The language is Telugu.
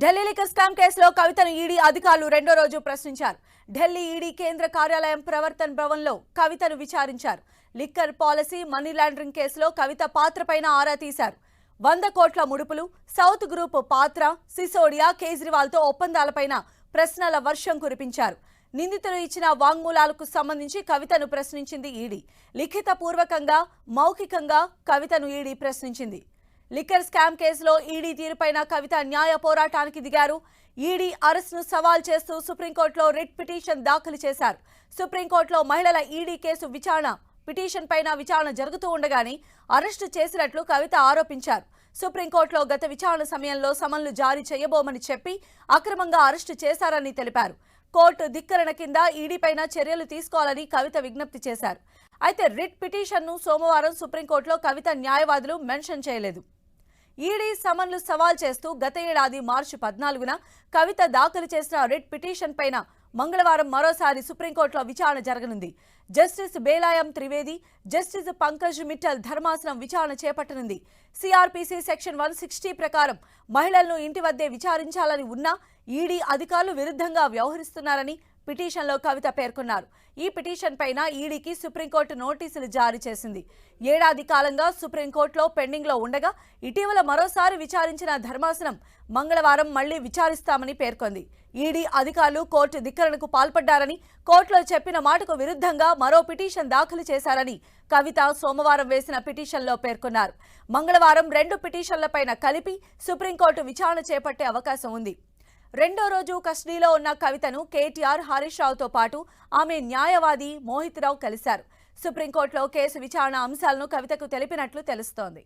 ఢిల్లీ లిక్కర్ స్కామ్ కేసులో కవితను ఈడీ అధికారులు రెండో రోజు ప్రశ్నించారు. ఢిల్లీ ఈడీ కేంద్ర కార్యాలయం ప్రవర్తన్ భవన్లో కవితను విచారించారు. లిక్కర్ పాలసీ మనీ లాండరింగ్ కేసులో కవిత పాత్రపైన ఆరా తీశారు. వంద కోట్ల ముడుపులు సౌత్ గ్రూప్ పాత్ర సిసోడియా కేజ్రీవాల్తో ఒప్పందాలపైన ప్రశ్నల వర్షం కురిపించారు. నిందితులు ఇచ్చిన వాంగ్మూలాలకు సంబంధించి కవితను ప్రశ్నించింది ఈడీ. లిఖిత పూర్వకంగా మౌఖికంగా కవితను ఈడీ ప్రశ్నించింది. లిక్కర్ స్కామ్ కేసులో ఈడీ తీరుపైన కవిత న్యాయ పోరాటానికి దిగారు. ఈడీ అరెస్టును సవాల్ చేస్తూ సుప్రీంకోర్టులో రిట్ పిటిషన్ దాఖలు చేశారు. సుప్రీంకోర్టులో మహిళల ఈడీ కేసు విచారణ పిటిషన్ పైన విచారణ జరుగుతూ ఉండగానే అరెస్టు చేసినట్లు కవిత ఆరోపించారు. సుప్రీంకోర్టులో గత విచారణ సమయంలో సమన్లు జారీ చేయబోమని చెప్పి అక్రమంగా అరెస్టు చేశారని తెలిపారు. కోర్టు ధిక్కరణ కింద ఈడీపైన చర్యలు తీసుకోవాలని కవిత విజ్ఞప్తి చేశారు. అయితే రిట్ పిటిషన్ను సోమవారం సుప్రీంకోర్టులో కవిత న్యాయవాదులు మెన్షన్ చేయలేదు. ఈడీ సమన్లు సవాల్ చేస్తూ గత ఏడాది మార్చి పద్నాలుగున కవిత దాఖలు చేసిన రిట్ పిటిషన్ పైన మంగళవారం మరోసారి సుప్రీంకోర్టులో విచారణ జరగనుంది. జస్టిస్ బేలాయం త్రివేది జస్టిస్ పంకజ్ మిట్టల్ ధర్మాసనం విచారణ చేపట్టనుంది. సిఆర్పిసి సెక్షన్ వన్ సిక్స్టీ ప్రకారం మహిళలను ఇంటి వద్దే విచారించాలని ఉన్నా ఈడీ అధికారులు విరుద్ధంగా వ్యవహరిస్తున్నారని పిటిషన్లో కవిత పేర్కొన్నారు. ఈ పిటిషన్ పైన ఈడీకి సుప్రీంకోర్టు నోటీసులు జారీ చేసింది. ఏడాది కాలంగా సుప్రీంకోర్టులో పెండింగ్లో ఉండగా ఇటీవల మరోసారి విచారించిన ధర్మాసనం మంగళవారం మళ్ళీ విచారిస్తామని పేర్కొంది. ఈడీ అధికారులు కోర్టు ధిక్కరణకు పాల్పడ్డారని కోర్టులో చెప్పిన మాటకు విరుద్ధంగా మరో పిటిషన్ దాఖలు చేశారని కవిత సోమవారం వేసిన పిటిషన్లో పేర్కొన్నారు. మంగళవారం రెండు పిటిషన్లపైన కలిపి సుప్రీంకోర్టు విచారణ చేపట్టే అవకాశం ఉంది. రెండో రోజు కస్టడీలో ఉన్న కవితను కేటీఆర్ హరీష్ రావుతో పాటు ఆమె న్యాయవాది మోహిత్ రావు కలిశారు. సుప్రీంకోర్టులో కేసు విచారణ అంశాలను కవితకు తెలిపినట్లు తెలుస్తోంది.